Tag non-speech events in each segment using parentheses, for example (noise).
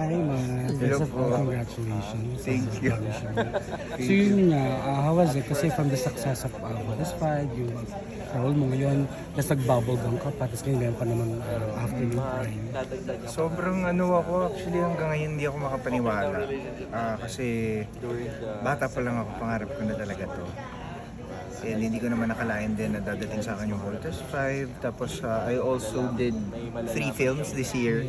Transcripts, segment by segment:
Hi, ma. Hello First of all, congratulations. Thank you. publishing. So yun nga, uh, how was it? Kasi from the success of uh, What is Five, yung role mo ngayon, tapos nag-bubble gum ka pa, tapos ngayon pa naman uh, afternoon prime. Sobrang ano ako, actually hanggang ngayon hindi ako makapaniwala. Ah, kasi bata pa lang ako, pangarap ko na talaga to. And hindi ko naman nakalain din na dadating sa akin yung Voltes 5. Tapos ah, I also did three films this year.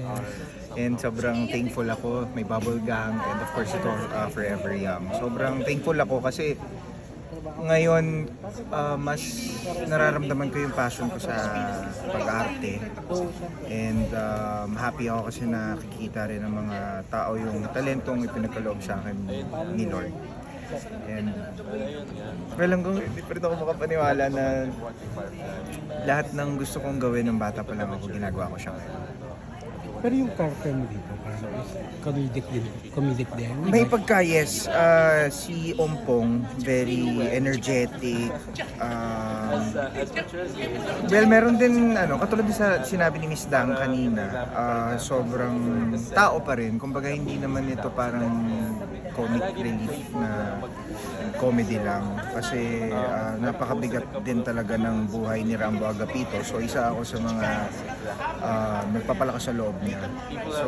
And sobrang thankful ako. May Bubble Gang and of course ito ah, Forever Young. Sobrang thankful ako kasi ngayon ah, mas nararamdaman ko yung passion ko sa pag-arte. And um, happy ako kasi nakikita rin ng mga tao yung talentong ipinagkaloob sa akin ni Lord. And well, hanggang hindi pa rin ako makapaniwala na lahat ng gusto kong gawin ng bata pa lang ako, ginagawa ko siya ngayon. Pero yung character mo dito, parang is comedic din. Comedic din. May pagka, yes. Ah, si Ompong, very energetic. Well, meron din, ano, katulad din sa sinabi ni Miss Dang kanina, ah, sobrang tao pa rin. Kumbaga, hindi naman ito parang comic relief na comedy lang. Kasi ah, napakabigat din talaga ng buhay ni Rambo Agapito. So, isa ako sa mga ah, nagpapalakas sa loob niya. So,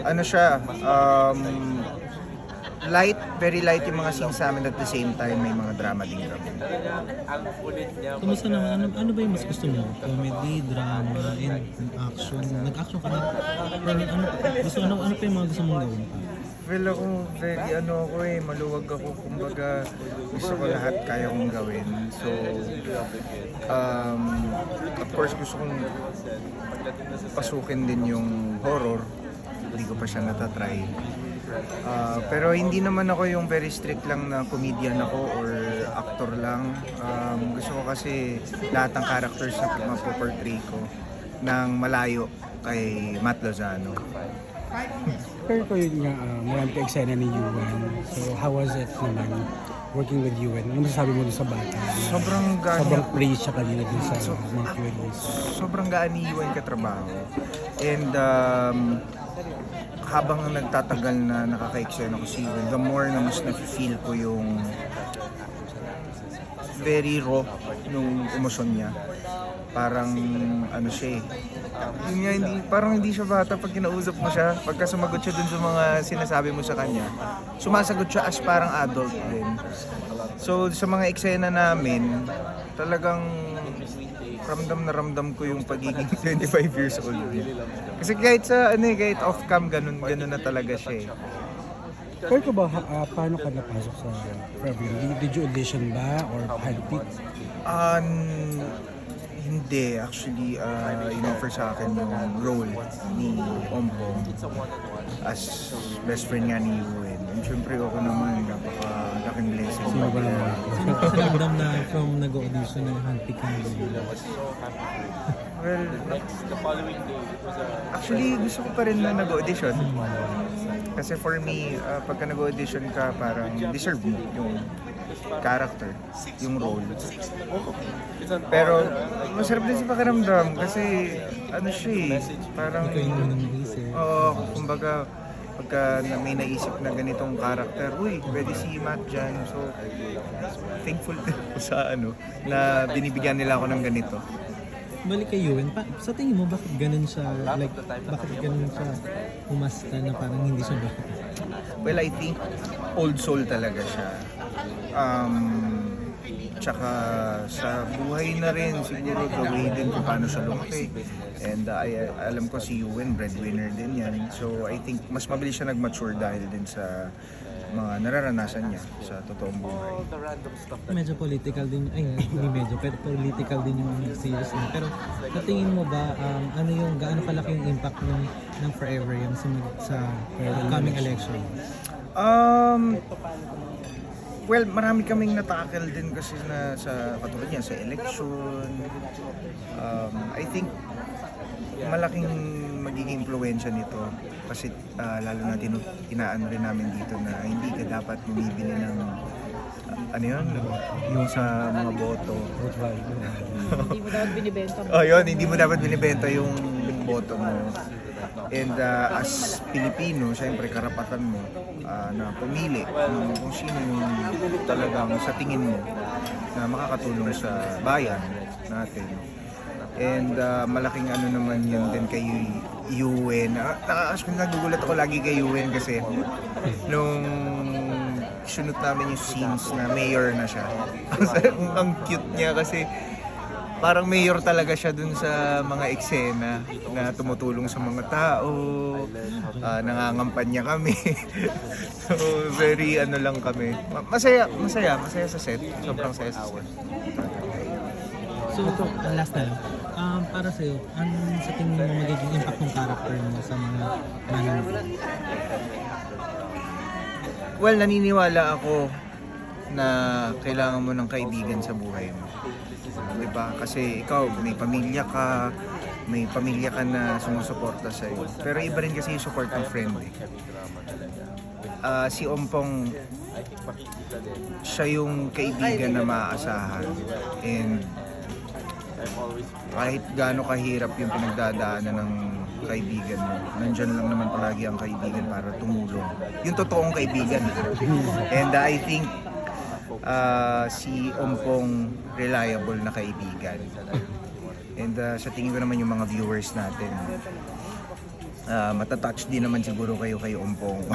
ano siya, um, light, very light yung mga scenes sa amin at the same time may mga drama din kami. Kumusta naman? Ano, ano ba yung mas gusto mo? Comedy, drama, and action? Nag-action ka na? Pero ano, gusto, ano, ano pa yung mga gusto mong gawin? Well, ako, very ano ako eh, maluwag ako. Kumbaga, gusto ko lahat kaya kong gawin. So, um, of course, gusto kong pasukin din yung horror. Hindi ko pa siya natatry. Ah, pero hindi naman ako yung very strict lang na comedian ako or actor lang. Um, gusto ko kasi lahat ng characters na mapoportray ko ng malayo kay Matt Lozano. Pero ko yun nga, uh, marami ka eksena ni Yuan. So how was it naman working with Yuan? Ano masasabi mo dun sa bata? Sobrang gano'n. Sobrang praise siya kanina dun sa mga Q&A. sobrang gaan ni Iwan katrabaho. And um, habang nagtatagal na nakaka-eksena ko si Iwan, the more na mas na-feel ko yung very raw nung emosyon niya. Parang ano siya eh. Yun nga, hindi, parang hindi siya bata pag kinausap mo siya. Pagka sumagot siya dun sa mga sinasabi mo sa kanya, sumasagot siya as parang adult din. So sa mga eksena namin, talagang ramdam na ramdam ko yung pagiging (laughs) 25 years old. Kasi kahit sa ano eh, kahit off cam ganun ganun na talaga siya eh. Pero ko ba, uh, paano ka napasok sa Forever? Did you audition ba or handpicked? Um, hindi, actually, uh, in-offer sa akin yung role ni Ompong as best friend nga ni Yuen. And syempre ako naman, napaka-laking blessing. Sino ba naman? Ka ramdam na from nag-audition ng ka na Well, actually, gusto ko pa rin na nag-audition. Kasi for me, uh, pagka nag-audition ka, parang deserve mo yung character, yung role. Pero masarap din sa pakiramdam kasi ano siya eh, parang Ikaw yung unang isip. Oo, kumbaga pagka na may naisip na ganitong character, uy, pwede si Matt dyan. So, thankful (laughs) din ako sa ano, na binibigyan nila ako ng ganito. Balik kay Ewan, pa, sa tingin mo bakit ganun siya, like, bakit ganun siya umasta na parang hindi siya bakit? Well, I think old soul talaga siya. Um, tsaka sa buhay na rin siguro the way din kung paano siya lumaki. And uh, I, alam ko si Ewan, breadwinner din yan. So I think mas mabilis siya nag-mature dahil din sa mga nararanasan niya sa totoong buhay. Medyo political din, ay hindi medyo, pero political din yung series niya. Pero sa tingin mo ba, um, ano yung, gaano kalaki yung impact ng, ng Forever yung sa, sa upcoming election? Um, well, marami kaming natakil din kasi na sa katulad niya sa election. Um, I think malaking magiging impluensya nito kasi ah, lalo na tinu- inaano rin namin dito na hindi ka dapat bumibili ng ah, ano yun, yung sa mga boto. Hindi mo dapat binibenta. Oh, yun, hindi mo dapat binibenta yung boto mo. And uh, as Pilipino, syempre karapatan mo ah, na pumili ng kung sino yung talagang sa tingin mo na makakatulong sa bayan natin. And uh, malaking ano naman yun din kay Yuen. Ah, Nakakas nagugulat ako lagi kay Yuen kasi nung sinut namin yung scenes na mayor na siya. (laughs) ang cute niya kasi parang mayor talaga siya dun sa mga eksena na tumutulong sa mga tao, ah, nangangampanya kami. (laughs) so very ano lang kami. Ma- Masaya, masaya, masaya sa set. Sobrang saya sa set. So, ang last na lang. Um, para sa'yo, ano sa tingin mo magiging impact ng character mo sa mga manonood? Well, naniniwala ako na kailangan mo ng kaibigan sa buhay mo. 'Di ba? Kasi ikaw, may pamilya ka, may pamilya ka na sumusuporta sa iyo. Pero iba rin kasi yung support ng friend eh. Ah, si Ompong siya yung kaibigan na maaasahan and kahit gaano kahirap yung pinagdadaanan ng kaibigan mo, nandyan lang naman palagi ang kaibigan para tumulong. Yung totoong kaibigan. And I think uh, si Ompong reliable na kaibigan. And uh, sa tingin ko naman yung mga viewers natin, uh, matatouch din naman siguro kayo kay Ompong. (laughs)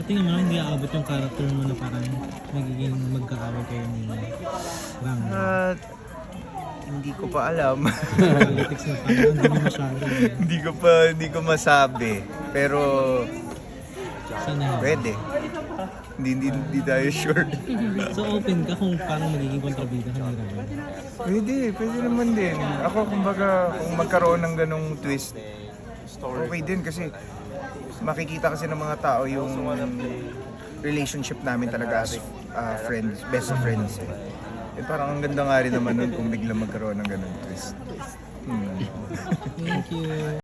Sa tingin mo, hindi aabot yung character mo na parang magiging magkaaway kayo ni Bang. At hindi ko pa alam. (laughs) (laughs) Masyado. hindi ko pa, hindi ko masabi. Pero Sana. pwede. Hindi, hindi, hindi tayo sure. (laughs) So open ka kung parang magiging kontrabida ka ni Raven. Pwede, pwede naman din. Ako kumbaga, kung magkaroon ng ganong twist, okay din kasi makikita kasi ng mga tao yung relationship namin talaga as uh, friends, best of friends. Eh. eh parang ang ganda nga rin naman nun kung bigla magkaroon ng ganong twist. Hmm. Thank you.